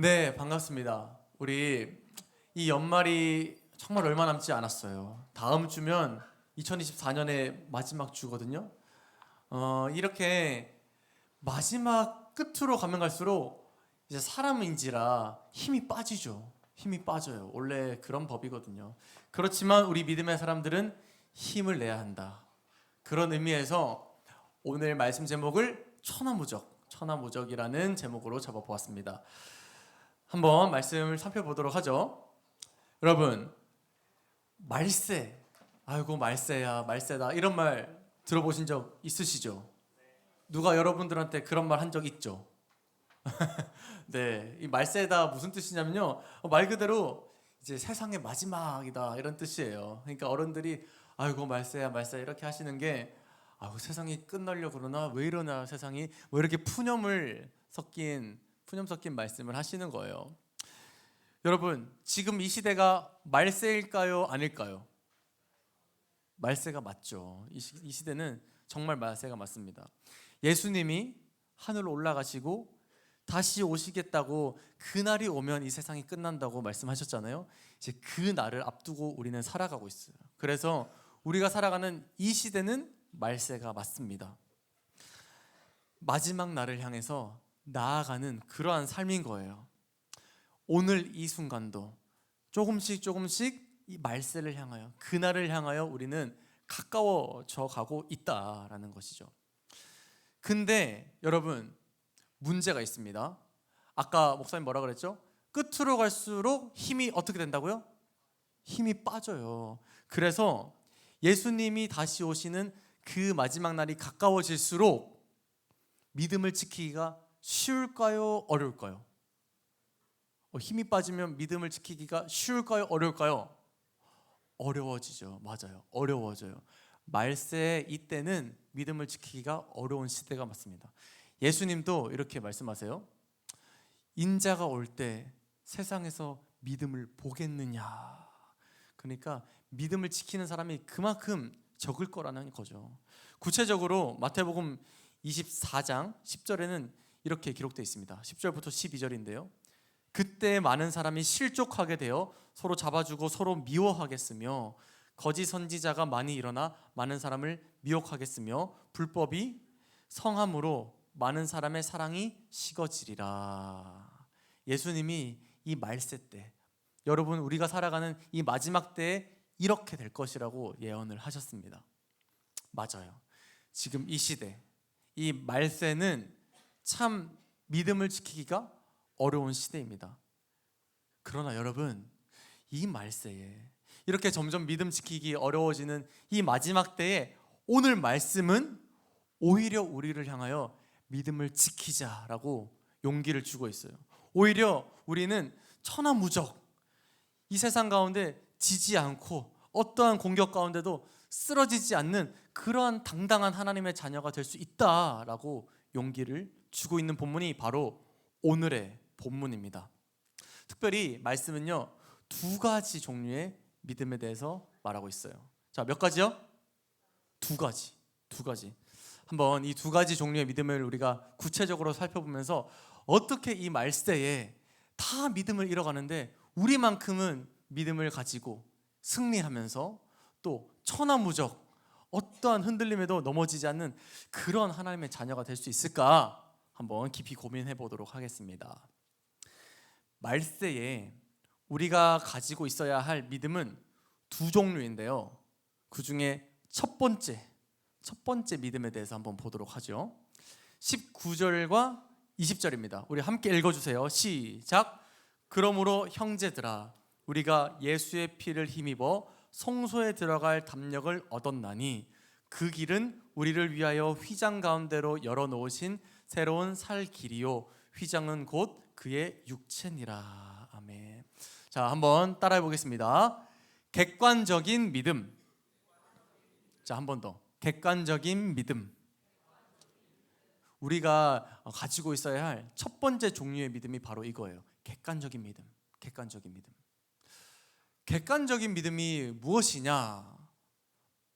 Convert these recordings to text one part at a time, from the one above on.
네, 반갑습니다. 우리 이 연말이 정말 얼마 남지 않았어요. 다음 주면 2024년의 마지막 주거든요. 어, 이렇게 마지막 끝으로 가면 갈수록 이제 사람인지라 힘이 빠지죠. 힘이 빠져요. 원래 그런 법이거든요. 그렇지만 우리 믿음의 사람들은 힘을 내야 한다. 그런 의미에서 오늘 말씀 제목을 천하무적, 천하무적이라는 제목으로 잡아보았습니다. 한번 말씀을 살펴보도록 하죠. 여러분, 말세, 아이고 말세야, 말세다 이런 말 들어보신 적 있으시죠? 누가 여러분들한테 그런 말 한 적 있죠? 네, 이 말세다 무슨 뜻이냐면요, 어, 말 그대로 이제 세상의 마지막이다 이런 뜻이에요. 그러니까 어른들이 아이고 말세야, 말세 이렇게 하시는 게 아이고 세상이 끝나려 그러나 왜 이러나 세상이 뭐 이렇게 푸념을 섞인 푸념 섞인 말씀을 하시는 거예요. 여러분, 지금 이 시대가 말세일까요, 아닐까요? 말세가 맞죠. 이, 시, 이 시대는 정말 말세가 맞습니다. 예수님이 하늘로 올라가시고 다시 오시겠다고 그날이 오면 이 세상이 끝난다고 말씀하셨잖아요. 이제 그 날을 앞두고 우리는 살아가고 있어요. 그래서 우리가 살아가는 이 시대는 말세가 맞습니다. 마지막 날을 향해서 나아가는 그러한 삶인 거예요. 오늘 이 순간도 조금씩 조금씩 이 말세를 향하여 그날을 향하여 우리는 가까워져 가고 있다라는 것이죠. 근데 여러분 문제가 있습니다. 아까 목사님 뭐라 그랬죠? 끝으로 갈수록 힘이 어떻게 된다고요? 힘이 빠져요. 그래서 예수님이 다시 오시는 그 마지막 날이 가까워질수록 믿음을 지키기가 쉬울까요? 어려울까요? 어, 힘이 빠지면 믿음을 지키기가 쉬울까요? 어려울까요? 어려워지죠. 맞아요. 어려워져요. 말세 이때는 믿음을 지키기가 어려운 시대가 맞습니다. 예수님도 이렇게 말씀하세요. 인자가 올 때 세상에서 믿음을 보겠느냐. 그러니까 믿음을 지키는 사람이 그만큼 적을 거라는 거죠. 구체적으로 마태복음 24장 10절에는 이렇게 기록되어 있습니다. 10절부터 12절인데요. 그때 많은 사람이 실족하게 되어 서로 잡아주고 서로 미워하겠으며 거짓 선지자가 많이 일어나 많은 사람을 미혹하겠으며 불법이 성함으로 많은 사람의 사랑이 식어지리라. 예수님이 이 말세 때 여러분 우리가 살아가는 이 마지막 때에 이렇게 될 것이라고 예언을 하셨습니다. 맞아요. 지금 이 시대 이 말세는 참 믿음을 지키기가 어려운 시대입니다. 그러나 여러분, 이 말세에 이렇게 점점 믿음 지키기 어려워지는 이 마지막 때에 오늘 말씀은 오히려 우리를 향하여 믿음을 지키자라고 용기를 주고 있어요. 오히려 우리는 천하무적 이 세상 가운데 지지 않고 어떠한 공격 가운데도 쓰러지지 않는 그러한 당당한 하나님의 자녀가 될 수 있다라고 용기를 주고 있는 본문이 바로 오늘의 본문입니다. 특별히 말씀은요 두 가지 종류의 믿음에 대해서 말하고 있어요. 자 몇 가지요? 두 가지, 두 가지. 한번 이 두 가지 종류의 믿음을 우리가 구체적으로 살펴보면서 어떻게 이 말세에 다 믿음을 잃어가는데 우리만큼은 믿음을 가지고 승리하면서 또 천하무적 어떠한 흔들림에도 넘어지지 않는 그런 하나님의 자녀가 될 수 있을까 한번 깊이 고민해 보도록 하겠습니다. 말세에 우리가 가지고 있어야 할 믿음은 두 종류인데요. 그 중에 첫 번째, 첫 번째 믿음에 대해서 한번 보도록 하죠. 19절과 20절입니다. 우리 함께 읽어 주세요. 시작. 그러므로 형제들아, 우리가 예수의 피를 힘입어 성소에 들어갈 담력을 얻었나니 그 길은 우리를 위하여 휘장 가운데로 열어 놓으신 새로운 살 길이요 휘장은 곧 그의 육체니라. 아멘. 자, 한번 따라해 보겠습니다. 객관적인 믿음. 자, 한 번 더. 객관적인 믿음. 우리가 가지고 있어야 할 첫 번째 종류의 믿음이 바로 이거예요. 객관적인 믿음. 객관적인 믿음. 객관적인 믿음이 무엇이냐?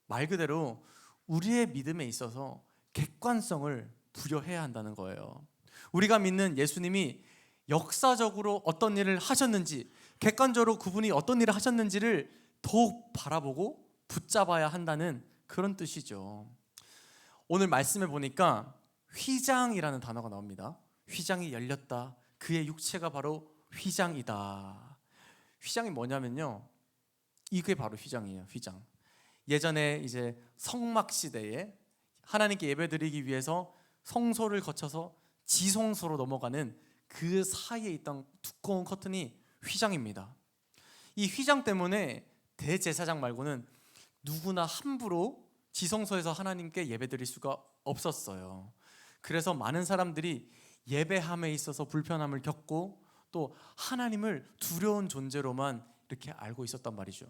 말 그대로 우리의 믿음에 있어서 객관성을 부여해야 한다는 거예요. 우리가 믿는 예수님이 역사적으로 어떤 일을 하셨는지 객관적으로 그분이 어떤 일을 하셨는지를 더욱 바라보고 붙잡아야 한다는 그런 뜻이죠. 오늘 말씀에 보니까 휘장이라는 단어가 나옵니다. 휘장이 열렸다. 그의 육체가 바로 휘장이다. 휘장이 뭐냐면요. 이게 바로 휘장이에요. 휘장. 예전에 이제 성막 시대에 하나님께 예배드리기 위해서 성소를 거쳐서 지성소로 넘어가는 그 사이에 있던 두꺼운 커튼이 휘장입니다. 이 휘장 때문에 대제사장 말고는 누구나 함부로 지성소에서 하나님께 예배드릴 수가 없었어요. 그래서 많은 사람들이 예배함에 있어서 불편함을 겪고 또 하나님을 두려운 존재로만 이렇게 알고 있었단 말이죠.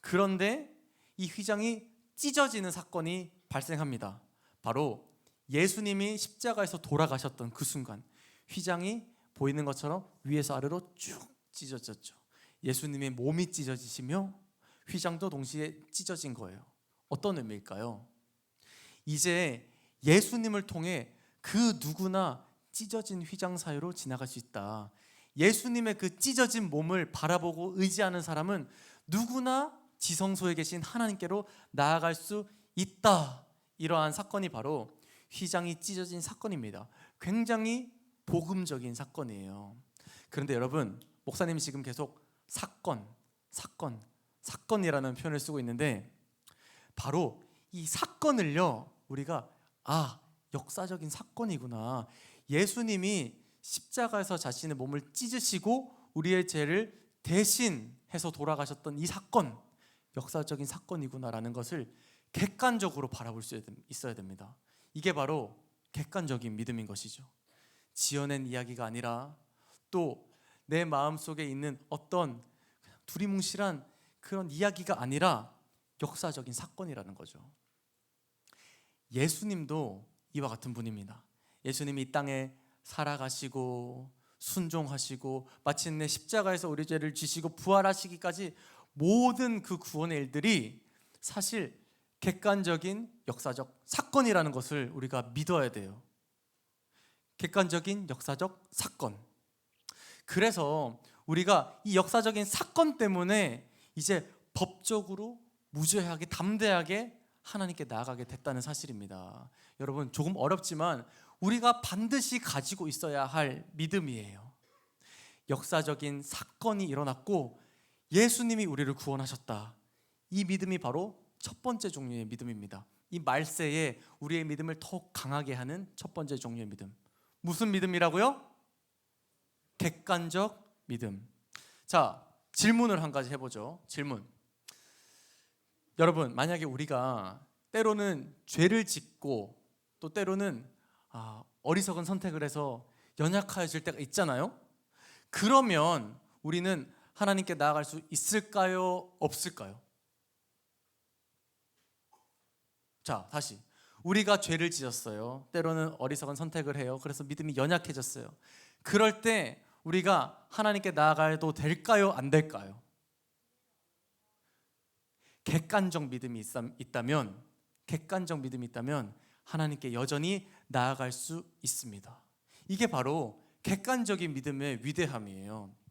그런데 이 휘장이 찢어지는 사건이 발생합니다. 바로 예수님이 십자가에서 돌아가셨던 그 순간 휘장이 보이는 것처럼 위에서 아래로 쭉 찢어졌죠. 예수님의 몸이 찢어지시며 휘장도 동시에 찢어진 거예요. 어떤 의미일까요? 이제 예수님을 통해 그 누구나 찢어진 휘장 사이로 지나갈 수 있다. 예수님의 그 찢어진 몸을 바라보고 의지하는 사람은 누구나 지성소에 계신 하나님께로 나아갈 수 있다. 이러한 사건이 바로 휘장이 찢어진 사건입니다. 굉장히 복음적인 사건이에요. 그런데 여러분, 목사님이 지금 계속 사건, 사건, 사건이라는 표현을 쓰고 있는데 바로 이 사건을요 우리가 아 역사적인 사건이구나 예수님이 십자가에서 자신의 몸을 찢으시고 우리의 죄를 대신해서 돌아가셨던 이 사건 역사적인 사건이구나라는 것을 객관적으로 바라볼 수 있어야 됩니다. 이게 바로 객관적인 믿음인 것이죠. 지어낸 이야기가 아니라 또 내 마음 속에 있는 어떤 두리뭉실한 그런 이야기가 아니라 역사적인 사건이라는 거죠. 예수님도 이와 같은 분입니다. 예수님이 이 땅에 살아가시고 순종하시고 마침내 십자가에서 우리 죄를 지시고 부활하시기까지 모든 그 구원의 일들이 사실 객관적인 역사적 사건이라는 것을 우리가 믿어야 돼요. 객관적인 역사적 사건. 그래서 우리가 이 역사적인 사건 때문에 이제 법적으로 무죄하게 담대하게 하나님께 나아가게 됐다는 사실입니다. 여러분 조금 어렵지만 우리가 반드시 가지고 있어야 할 믿음이에요. 역사적인 사건이 일어났고 예수님이 우리를 구원하셨다. 이 믿음이 바로 첫 번째 종류의 믿음입니다. 이 말세에 우리의 믿음을 더욱 강하게 하는 첫 번째 종류의 믿음. 무슨 믿음이라고요? 객관적 믿음. 자, 질문을 한 가지 해보죠. 질문. 여러분, 만약에 우리가 때로는 죄를 짓고 또 때로는 아, 어리석은 선택을 해서 연약해질 때가 있잖아요. 그러면 우리는 하나님께 나아갈 수 있을까요? 없을까요? 자, 다시. 우리가 죄를 지었어요. 때로는 어리석은 선택을 해요. 그래서 믿음이 연약해졌어요. 그럴 때 우리가 하나님께 나아가도 될까요? 안 될까요? 객관적 믿음이 있다면 객관적 믿음이 있다면 하나님께 여전히 나아갈 수 있습니다. 이게 바로 객관적인 믿음의 위대함이에요.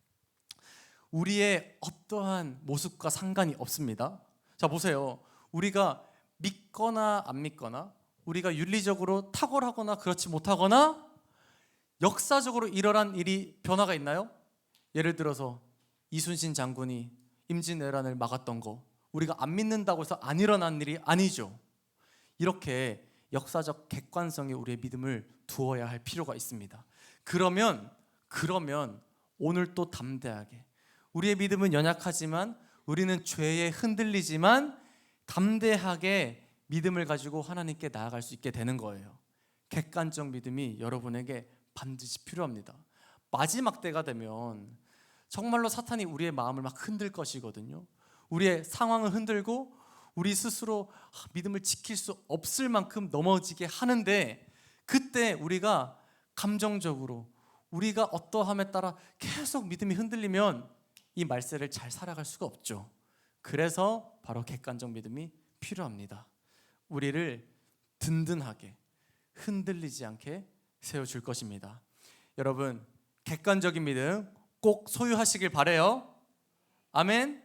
우리의 어떠한 모습과 상관이 없습니다. 자 보세요. 우리가 믿거나 안 믿거나 우리가 윤리적으로 탁월하거나 그렇지 못하거나 역사적으로 일어난 일이 변화가 있나요? 예를 들어서 이순신 장군이 임진왜란을 막았던 거 우리가 안 믿는다고 해서 안 일어난 일이 아니죠. 이렇게 역사적 객관성에 우리의 믿음을 두어야 할 필요가 있습니다. 그러면 그러면 오늘 또 담대하게 우리의 믿음은 연약하지만 우리는 죄에 흔들리지만 담대하게 믿음을 가지고 하나님께 나아갈 수 있게 되는 거예요. 객관적 믿음이 여러분에게 반드시 필요합니다. 마지막 때가 되면 정말로 사탄이 우리의 마음을 막 흔들 것이거든요. 우리의 상황을 흔들고 우리 스스로 믿음을 지킬 수 없을 만큼 넘어지게 하는데 그때 우리가 감정적으로 우리가 어떠함에 따라 계속 믿음이 흔들리면 이 말세를 잘 살아갈 수가 없죠. 그래서 바로 객관적 믿음이 필요합니다. 우리를 든든하게 흔들리지 않게 세워 줄 것입니다. 여러분 객관적인 믿음 꼭 소유하시길 바래요. 아멘.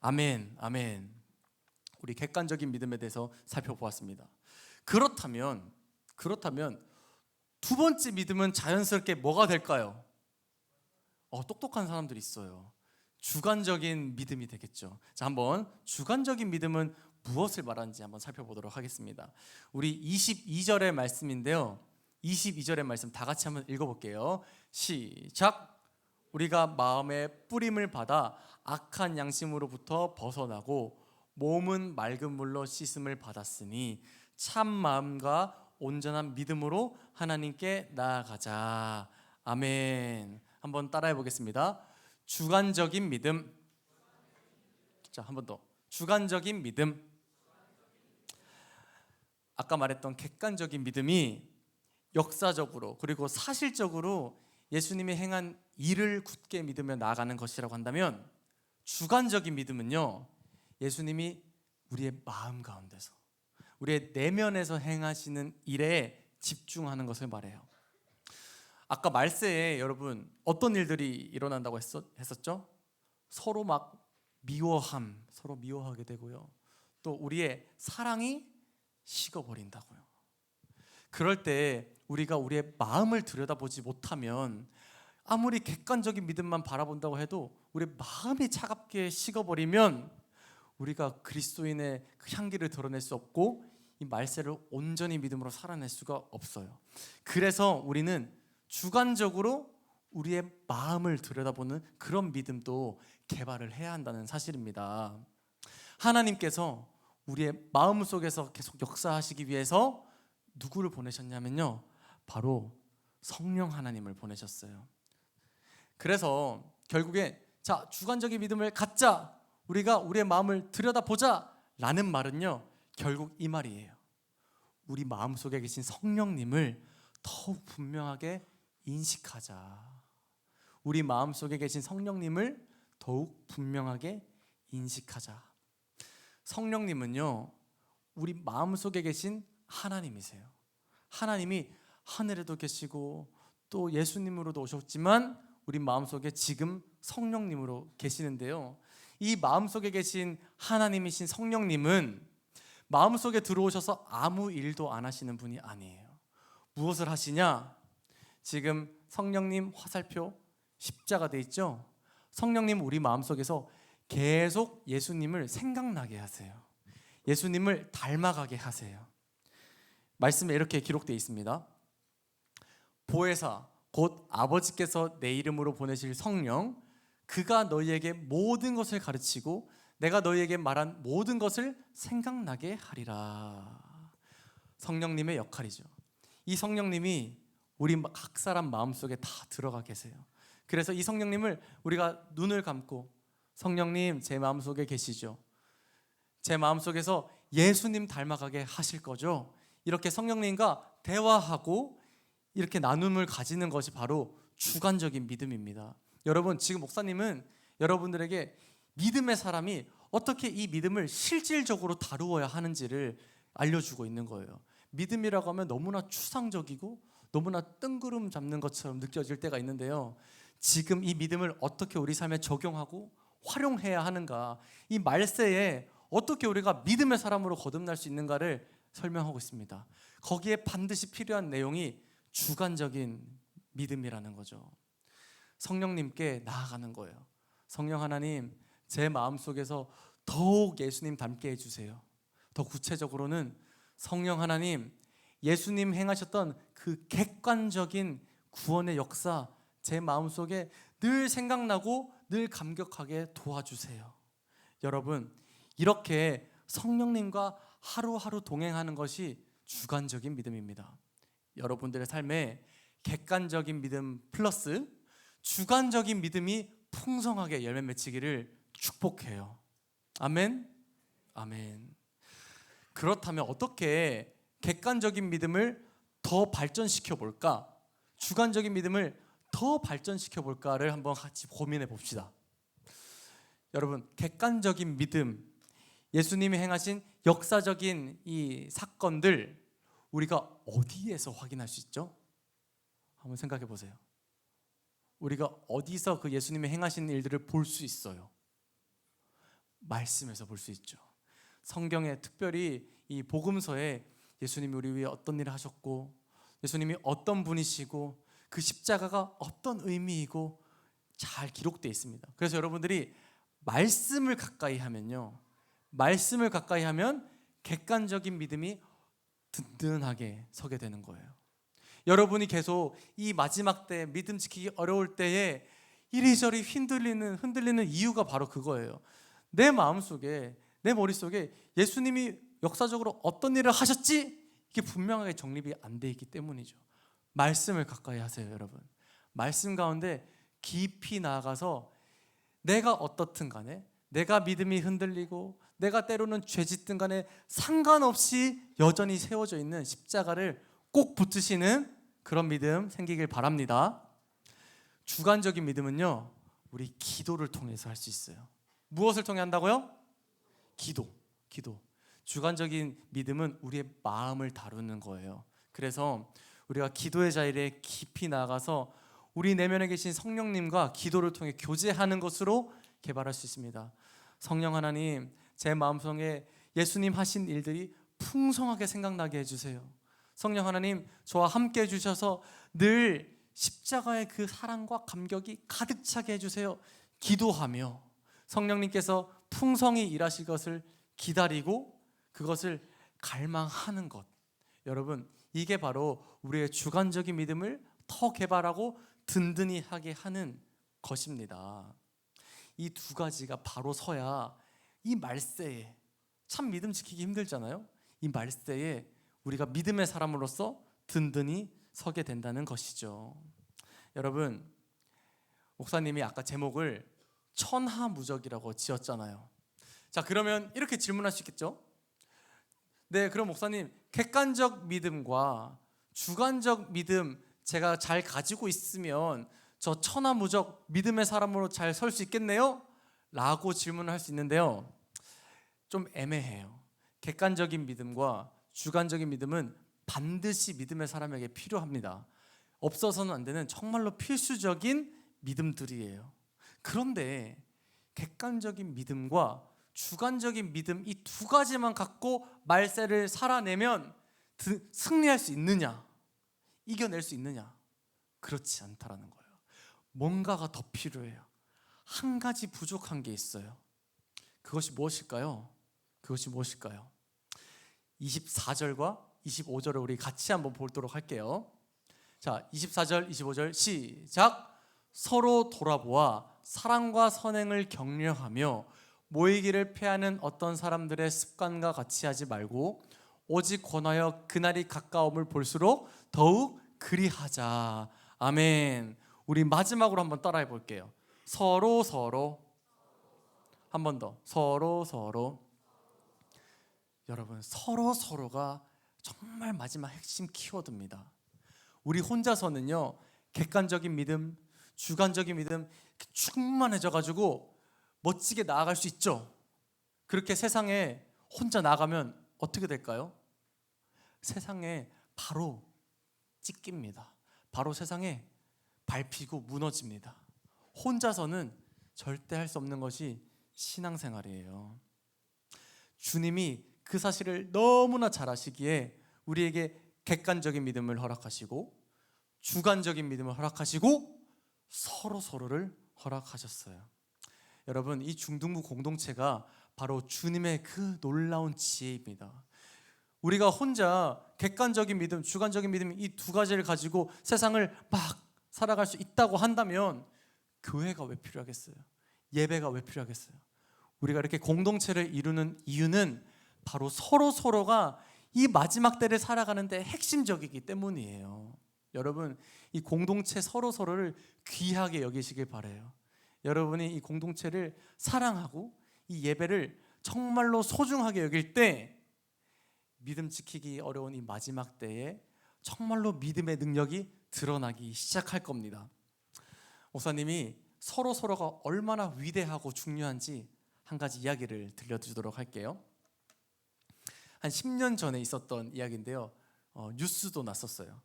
아멘. 아멘. 우리 객관적인 믿음에 대해서 살펴보았습니다. 그렇다면 그렇다면 두 번째 믿음은 자연스럽게 뭐가 될까요? 어, 똑똑한 사람들이 있어요. 주관적인 믿음이 되겠죠. 자, 한번 주관적인 믿음은 무엇을 말하는지 한번 살펴보도록 하겠습니다. 우리 22절의 말씀인데요. 22절의 말씀 다 같이 한번 읽어볼게요. 시작. 우리가 마음의 뿌림을 받아 악한 양심으로부터 벗어나고 몸은 맑은 물로 씻음을 받았으니 참 마음과 온전한 믿음으로 하나님께 나아가자. 아멘. 한번 따라해 보겠습니다. 주관적인 믿음. 자, 한 번 더. 주관적인 믿음. 아까 말했던 객관적인 믿음이 역사적으로 그리고 사실적으로 예수님이 행한 일을 굳게 믿으며 나아가는 것이라고 한다면 주관적인 믿음은요. 예수님이 우리의 마음 가운데서 우리의 내면에서 행하시는 일에 집중하는 것을 말해요. 아까 말세에 여러분 어떤 일들이 일어난다고 했었, 했었죠? 서로 막 미워함, 서로 미워하게 되고요. 또 우리의 사랑이 식어버린다고요. 그럴 때 우리가 우리의 마음을 들여다보지 못하면 아무리 객관적인 믿음만 바라본다고 해도 우리 마음이 차갑게 식어버리면 우리가 그리스도인의 그 향기를 드러낼 수 없고 이 말세를 온전히 믿음으로 살아낼 수가 없어요. 그래서 우리는 주관적으로 우리의 마음을 들여다보는 그런 믿음도 개발을 해야 한다는 사실입니다. 하나님께서 우리의 마음 속에서 계속 역사하시기 위해서 누구를 보내셨냐면요. 바로 성령 하나님을 보내셨어요. 그래서 결국에 자, 주관적인 믿음을 갖자. 우리가 우리의 마음을 들여다보자 라는 말은요. 결국 이 말이에요. 우리 마음 속에 계신 성령님을 더욱 분명하게 인식하자. 우리 마음 속에 계신 성령님을 더욱 분명하게 인식하자. 성령님은요, 우리 마음 속에 계신 하나님이세요. 하나님이 하늘에도 계시고 또 예수님으로도 오셨지만 우리 마음 속에 지금 성령님으로 계시는데요. 이 마음 속에 계신 하나님이신 성령님은 마음 속에 들어오셔서 아무 일도 안 하시는 분이 아니에요. 무엇을 하시냐? 지금 성령님 화살표 십자가 돼 있죠? 성령님 우리 마음속에서 계속 예수님을 생각나게 하세요. 예수님을 닮아가게 하세요. 말씀에 이렇게 기록되어 있습니다. 보혜사 곧 아버지께서 내 이름으로 보내실 성령 그가 너희에게 모든 것을 가르치고 내가 너희에게 말한 모든 것을 생각나게 하리라. 성령님의 역할이죠. 이 성령님이 우리 각 사람 마음속에 다 들어가 계세요. 그래서 이 성령님을 우리가 눈을 감고 성령님 제 마음속에 계시죠. 제 마음속에서 예수님 닮아가게 하실 거죠. 이렇게 성령님과 대화하고 이렇게 나눔을 가지는 것이 바로 주관적인 믿음입니다. 여러분 지금 목사님은 여러분들에게 믿음의 사람이 어떻게 이 믿음을 실질적으로 다루어야 하는지를 알려주고 있는 거예요. 믿음이라고 하면 너무나 추상적이고 너무나 뜬구름 잡는 것처럼 느껴질 때가 있는데요. 지금 이 믿음을 어떻게 우리 삶에 적용하고 활용해야 하는가, 이 말세에 어떻게 우리가 믿음의 사람으로 거듭날 수 있는가를 설명하고 있습니다. 거기에 반드시 필요한 내용이 주관적인 믿음이라는 거죠. 성령님께 나아가는 거예요. 성령 하나님, 제 마음 속에서 더욱 예수님 닮게 해주세요. 더 구체적으로는 성령 하나님, 예수님 행하셨던 그 객관적인 구원의 역사 제 마음속에 늘 생각나고 늘 감격하게 도와주세요. 여러분, 이렇게 성령님과 하루하루 동행하는 것이 주관적인 믿음입니다. 여러분들의 삶에 객관적인 믿음 플러스 주관적인 믿음이 풍성하게 열매 맺히기를 축복해요. 아멘. 아멘. 그렇다면 어떻게 객관적인 믿음을 더 발전시켜 볼까? 주관적인 믿음을 더 발전시켜 볼까를 한번 같이 고민해 봅시다. 여러분, 객관적인 믿음, 예수님이 행하신 역사적인 이 사건들 우리가 어디에서 확인할 수 있죠? 한번 생각해 보세요. 우리가 어디서 그 예수님이 행하신 일들을 볼 수 있어요? 말씀에서 볼 수 있죠. 성경에 특별히 이 복음서에 예수님이 우리 위해 어떤 일을 하셨고 예수님이 어떤 분이시고 그 십자가가 어떤 의미이고 잘 기록되어 있습니다. 그래서 여러분들이 말씀을 가까이 하면요. 말씀을 가까이 하면 객관적인 믿음이 든든하게 서게 되는 거예요. 여러분이 계속 이 마지막 때 믿음 지키기 어려울 때에 이리저리 흔들리는 흔들리는 이유가 바로 그거예요. 내 마음속에 내 머릿속에 예수님이 역사적으로 어떤 일을 하셨지? 이게 분명하게 정립이 안 돼 있기 때문이죠. 말씀을 가까이 하세요, 여러분. 말씀 가운데 깊이 나아가서 내가 어떻든 간에 내가 믿음이 흔들리고 내가 때로는 죄 짓든 간에 상관없이 여전히 세워져 있는 십자가를 꼭 붙으시는 그런 믿음 생기길 바랍니다. 주관적인 믿음은요, 우리 기도를 통해서 할 수 있어요. 무엇을 통해 한다고요? 기도, 기도. 주관적인 믿음은 우리의 마음을 다루는 거예요. 그래서 우리가 기도의 자리에 깊이 나가서 우리 내면에 계신 성령님과 기도를 통해 교제하는 것으로 개발할 수 있습니다. 성령 하나님, 제 마음속에 예수님 하신 일들이 풍성하게 생각나게 해주세요. 성령 하나님, 저와 함께 해주셔서 늘 십자가의 그 사랑과 감격이 가득 차게 해주세요. 기도하며 성령님께서 풍성히 일하실 것을 기다리고 그것을 갈망하는 것. 여러분, 이게 바로 우리의 주관적인 믿음을 더 개발하고 든든히 하게 하는 것입니다. 이 두 가지가 바로 서야 이 말세에 참 믿음 지키기 힘들잖아요. 이 말세에 우리가 믿음의 사람으로서 든든히 서게 된다는 것이죠. 여러분, 목사님이 아까 제목을 천하무적이라고 지었잖아요. 자, 그러면 이렇게 질문할 수 있겠죠? 네, 그럼 목사님, 객관적 믿음과 주관적 믿음 제가 잘 가지고 있으면 저 천하무적 믿음의 사람으로 잘 설 수 있겠네요? 라고 질문을 할 수 있는데요. 좀 애매해요. 객관적인 믿음과 주관적인 믿음은 반드시 믿음의 사람에게 필요합니다. 없어서는 안 되는 정말로 필수적인 믿음들이에요. 그런데 객관적인 믿음과 주관적인 믿음 이 두 가지만 갖고 말세를 살아내면 드- 승리할 수 있느냐? 이겨낼 수 있느냐? 그렇지 않다라는 거예요. 뭔가가 더 필요해요. 한 가지 부족한 게 있어요. 그것이 무엇일까요? 그것이 무엇일까요? 24절과 25절을 우리 같이 한번 보도록 할게요. 자, 24절, 25절 시작. 서로 돌아보아 사랑과 선행을 격려하며 모이기를 패하는 어떤 사람들의 습관과 같이 하지 말고 오직 권하여 그날이 가까움을 볼수록 더욱 그리하자. 아멘. 우리 마지막으로 한번 따라해 볼게요. 서로 서로 한 번 더. 서로 서로 여러분 서로 서로가 정말 마지막 핵심 키워드입니다. 우리 혼자서는요 객관적인 믿음, 주관적인 믿음 충만해져 가지고 멋지게 나아갈 수 있죠. 그렇게 세상에 혼자 나가면 어떻게 될까요? 세상에 바로 찢깁니다. 바로 세상에 밟히고 무너집니다. 혼자서는 절대 할 수 없는 것이 신앙생활이에요. 주님이 그 사실을 너무나 잘 아시기에 우리에게 객관적인 믿음을 허락하시고 주관적인 믿음을 허락하시고 서로 서로를 허락하셨어요. 여러분 이 중등부 공동체가 바로 주님의 그 놀라운 지혜입니다. 우리가 혼자 객관적인 믿음, 주관적인 믿음 이 두 가지를 가지고 세상을 막 살아갈 수 있다고 한다면 교회가 왜 필요하겠어요? 예배가 왜 필요하겠어요? 우리가 이렇게 공동체를 이루는 이유는 바로 서로 서로가 이 마지막 때를 살아가는데 핵심적이기 때문이에요. 여러분 이 공동체 서로 서로를 귀하게 여기시길 바래요. 여러분이 이 공동체를 사랑하고 이 예배를 정말로 소중하게 여길 때 믿음 지키기 어려운 이 마지막 때에 정말로 믿음의 능력이 드러나기 시작할 겁니다. 목사님이 서로 서로가 얼마나 위대하고 중요한지 한 가지 이야기를 들려주도록 할게요. 한 10년 전에 있었던 이야기인데요. 어, 뉴스도 났었어요.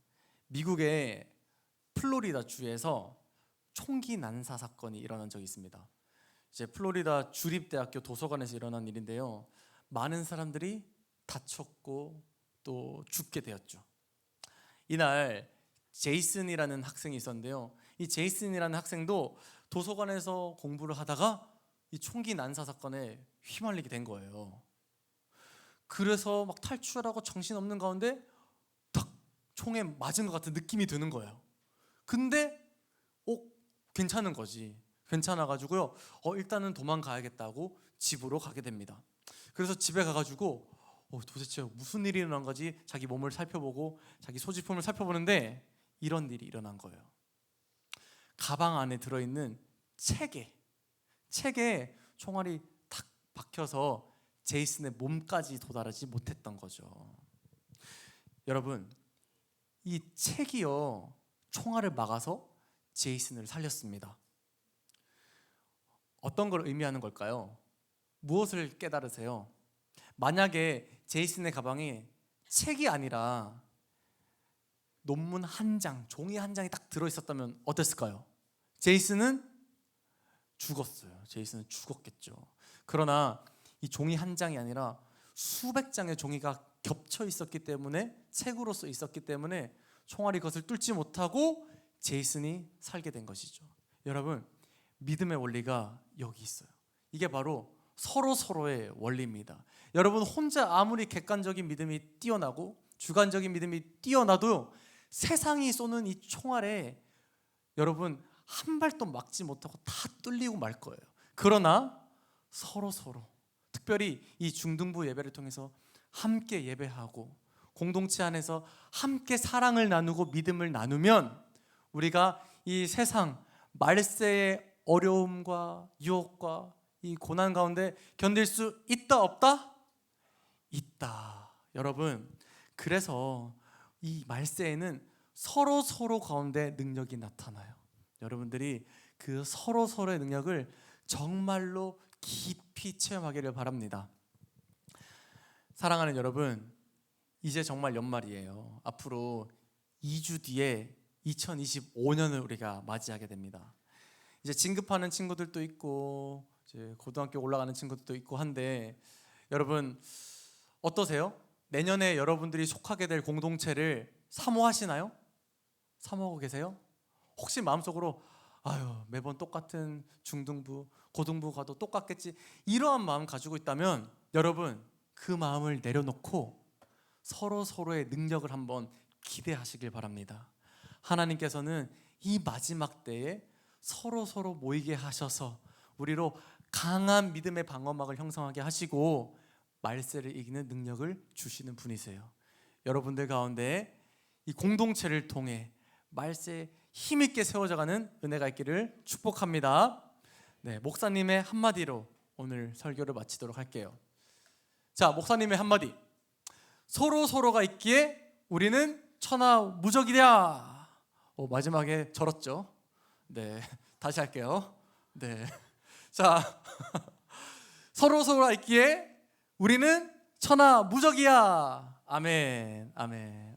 미국의 플로리다 주에서 총기 난사 사건이 일어난 적이 있습니다. 이제 플로리다 주립대학교 도서관에서 일어난 일인데요. 많은 사람들이 다쳤고 또 죽게 되었죠. 이날 제이슨이라는 학생이 있었는데요. 이 제이슨이라는 학생도 도서관에서 공부를 하다가 이 총기 난사 사건에 휘말리게 된 거예요. 그래서 막 탈출하고 정신 없는 가운데 딱 총에 맞은 것 같은 느낌이 드는 거예요. 근데 어 괜찮은 거지. 괜찮아 가지고요. 어 일단은 도망가야겠다고 집으로 가게 됩니다. 그래서 집에 가 가지고 어 도대체 무슨 일이 일어난 거지? 자기 몸을 살펴보고 자기 소지품을 살펴보는데 이런 일이 일어난 거예요. 가방 안에 들어 있는 책에 책에 총알이 탁 박혀서 제이슨의 몸까지 도달하지 못했던 거죠. 여러분, 이 책이요 총알을 막아서 제이슨을 살렸습니다. 어떤 걸 의미하는 걸까요? 무엇을 깨달으세요? 만약에 제이슨의 가방에 책이 아니라 논문 한 장, 종이 한 장이 딱 들어 있었다면 어땠을까요? 제이슨은 죽었어요. 제이슨은 죽었겠죠. 그러나 이 종이 한 장이 아니라 수백 장의 종이가 겹쳐 있었기 때문에 책으로서 있었기 때문에 총알이 그것을 뚫지 못하고 제이슨이 살게 된 것이죠. 여러분 믿음의 원리가 여기 있어요. 이게 바로 서로 서로의 원리입니다. 여러분 혼자 아무리 객관적인 믿음이 뛰어나고 주관적인 믿음이 뛰어나도 세상이 쏘는 이 총알에 여러분 한 발도 막지 못하고 다 뚫리고 말 거예요. 그러나 서로 서로 특별히 이 중등부 예배를 통해서 함께 예배하고 공동체 안에서 함께 사랑을 나누고 믿음을 나누면 우리가 이 세상 말세의 어려움과 유혹과 이 고난 가운데 견딜 수 있다 없다? 있다. 여러분 그래서 이 말세에는 서로 서로 가운데 능력이 나타나요. 여러분들이 그 서로 서로의 능력을 정말로 깊이 체험하기를 바랍니다. 사랑하는 여러분, 이제 정말 연말이에요. 앞으로 2주 뒤에 2025년을 우리가 맞이하게 됩니다. 이제 진급하는 친구들도 있고 이제 고등학교 올라가는 친구들도 있고 한데 여러분 어떠세요? 내년에 여러분들이 속하게 될 공동체를 사모하시나요? 사모하고 계세요? 혹시 마음속으로 아유 매번 똑같은 중등부 고등부 가도 똑같겠지 이러한 마음 가지고 있다면 여러분 그 마음을 내려놓고 서로 서로의 능력을 한번 기대하시길 바랍니다. 하나님께서는 이 마지막 때에 서로 서로 모이게 하셔서 우리로 강한 믿음의 방어막을 형성하게 하시고 말세를 이기는 능력을 주시는 분이세요. 여러분들 가운데 이 공동체를 통해 말세 힘 있게 세워져가는 은혜가 있기를 축복합니다. 네, 목사님의 한마디로 오늘 설교를 마치도록 할게요. 자, 목사님의 한마디. 서로 서로가 있기에 우리는 천하 무적이랴. 오, 마지막에 절었죠. 네, 다시 할게요. 네, 자, 서로 서로가 있기에 우리는 천하 무적이야. 아멘, 아멘.